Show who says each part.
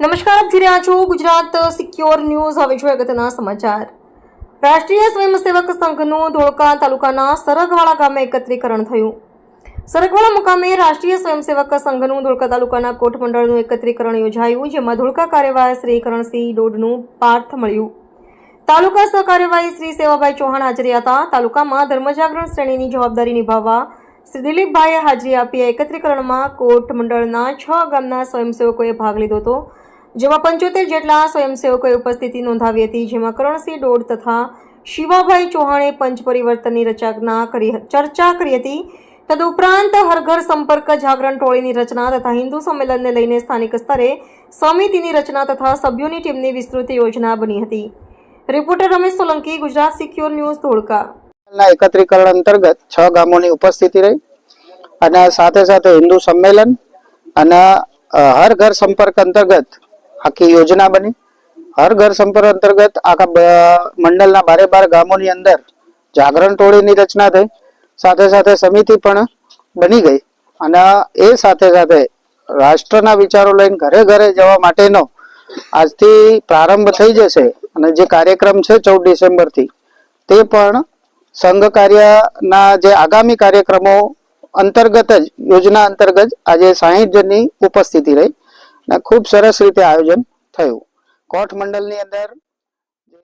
Speaker 1: નમસ્કાર, આપ જોઈ રહ્યા છો ગુજરાત સિક્યોર ન્યૂઝ. હવે જોઈએ અગત્યના સમાચાર. રાષ્ટ્રીય સ્વયંસેવક સંઘનું ધોળકા તાલુકાના સરગવાળા ગામે એકત્રીકરણ થયું. સરગવાળા મુકામે રાષ્ટ્રીય સ્વયંસેવક સંઘનું ધોળકા તાલુકાના કોટ મંડળનું એકત્રીકરણ યોજાયું, જેમાં ધોળકા કાર્યવાહી શ્રી કરણસિંહ ડોડનું પાર્થ મળ્યું. તાલુકા સહકાર્યવાહી શ્રી સેવાભાઈ ચૌહાણ હાજરી હતા. તાલુકામાં ધર્મજાગરણ શ્રેણીની જવાબદારી નિભાવવા શ્રી દિલીપભાઈએ હાજરી આપી. એકત્રીકરણમાં કોટ મંડળના છ ગામના સ્વયંસેવકોએ ભાગ લીધો હતો. જેમાં પંચોતેર જેટલા સ્વયંસેવકોએ ઉપસ્થિતિ નોંધાવી હતી, જેમાં કરણસિંહ ડોડ તથા શિવાભાઈ ચૌહાણે પંચ પરિવર્તનની રચના કરી ચર્ચા કરી હતી. તદુપરાંત હર ઘર સંપર્ક જાગરણ ટોળીની રચના તથા હિન્દુ સંમેલનને લઈને સ્થાનિક સ્તરે સમિતિની રચના તથા સભ્યોની ટીમની વિસ્તૃત યોજના બની હતી. Reporter Ramesh Solanki, Gujarat secure news, Dholka.
Speaker 2: એકત્રીકરણ અંતર્ગત છ ગામોની ઉપસ્થિતિ રહી અને સાથે સાથે હિન્દુ સંમેલન અને હર ઘર સંપર્ક અંતર્ગત આખી યોજના બની. હર ઘર સંપર્ક અંતર્ગત આખા મંડળના બારે બાર ગામોની અંદર જાગરણ ટોળીની રચના થઈ. સાથે સાથે સમિતિ પણ બની ગઈ. અને એ સાથે સાથે રાષ્ટ્રના વિચારો લઈને ઘરે ઘરે જવા માટેનો આજથી પ્રારંભ થઈ જશે. અને જે કાર્યક્રમ છે ચૌદ ડિસેમ્બરથી, તે પણ સંઘ કાર્યના જે આગામી કાર્યક્રમો અંતર્ગત જ, યોજના અંતર્ગત આજે સાહીઠ જણની ઉપસ્થિતિ રહી. ખૂબ સરસ રીતે આયોજન થયું. કોઠ મંડળની અંદર